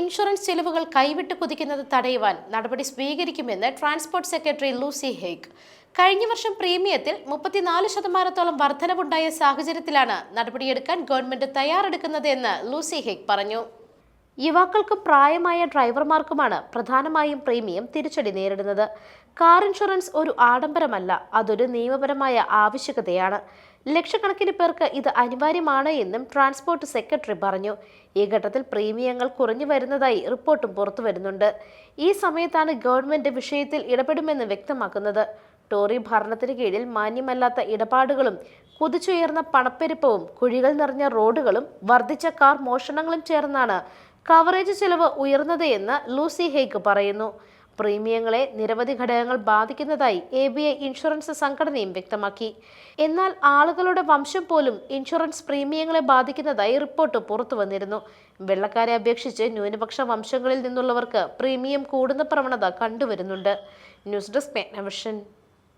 Insurance ചെലവുകൾ കൈവിട്ട് കുതിക്കുന്നത് തടയുവാൻ നടപടി സ്വീകരിക്കുമെന്ന് ട്രാൻസ്പോർട്ട് സെക്രട്ടറി ലൂസി ഹേക്ക് കഴിഞ്ഞ വർഷം പ്രീമിയത്തിൽ മുപ്പത്തിനാല് ശതമാനത്തോളം വർധനവുണ്ടായ സാഹചര്യത്തിലാണ് നടപടിയെടുക്കാൻ ഗവൺമെന്റ് തയ്യാറെടുക്കുന്നത് എന്ന് ലൂസി ഹേക്ക് പറഞ്ഞു. യുവാക്കൾക്കും പ്രായമായ ഡ്രൈവർമാർക്കുമാണ് പ്രധാനമായും പ്രീമിയം തിരിച്ചടി നേരിടുന്നത്. കാർ ഇൻഷുറൻസ് ഒരു ആഡംബരമല്ല അതൊരു നിയമപരമായ ആവശ്യകതയാണ്. ലക്ഷക്കണക്കിന് പേർക്ക് ഇത് അനിവാര്യമാണ് എന്നും ട്രാൻസ്പോർട്ട് സെക്രട്ടറി പറഞ്ഞു. ഈ ഘട്ടത്തിൽ പ്രീമിയങ്ങൾ കുറഞ്ഞു വരുന്നതായി റിപ്പോർട്ടും പുറത്തു വരുന്നുണ്ട്. ഈ സമയത്താണ് ഗവൺമെന്റ് വിഷയത്തിൽ ഇടപെടുമെന്ന് വ്യക്തമാക്കുന്നത്. ടോറി ഭരണത്തിന് കീഴിൽ മാന്യമല്ലാത്ത ഇടപാടുകളും കുതിച്ചുയർന്ന പണപ്പെരുപ്പവും കുഴികൾ നിറഞ്ഞ റോഡുകളും വർദ്ധിച്ച കാർ മോഷണങ്ങളും ചേർന്നാണ് കവറേജ് ചെലവ് ഉയർന്നത് എന്ന് ലൂസി ഹേക്ക് പറയുന്നു. പ്രീമിയങ്ങളെ നിരവധി ഘടകങ്ങൾ ബാധിക്കുന്നതായി എ ബി ഐ ഇൻഷുറൻസ് സംഘടനയും വ്യക്തമാക്കി. എന്നാൽ ആളുകളുടെ വംശം പോലും ഇൻഷുറൻസ് പ്രീമിയങ്ങളെ ബാധിക്കുന്നതായി റിപ്പോർട്ട് പുറത്തു വന്നിരുന്നു. വെള്ളക്കാരെ അപേക്ഷിച്ച് ന്യൂനപക്ഷ വംശങ്ങളിൽ നിന്നുള്ളവർക്ക് പ്രീമിയം കൂടുന്ന പ്രവണത കണ്ടുവരുന്നുണ്ട്. News desk മെഗ്നവിഷൻ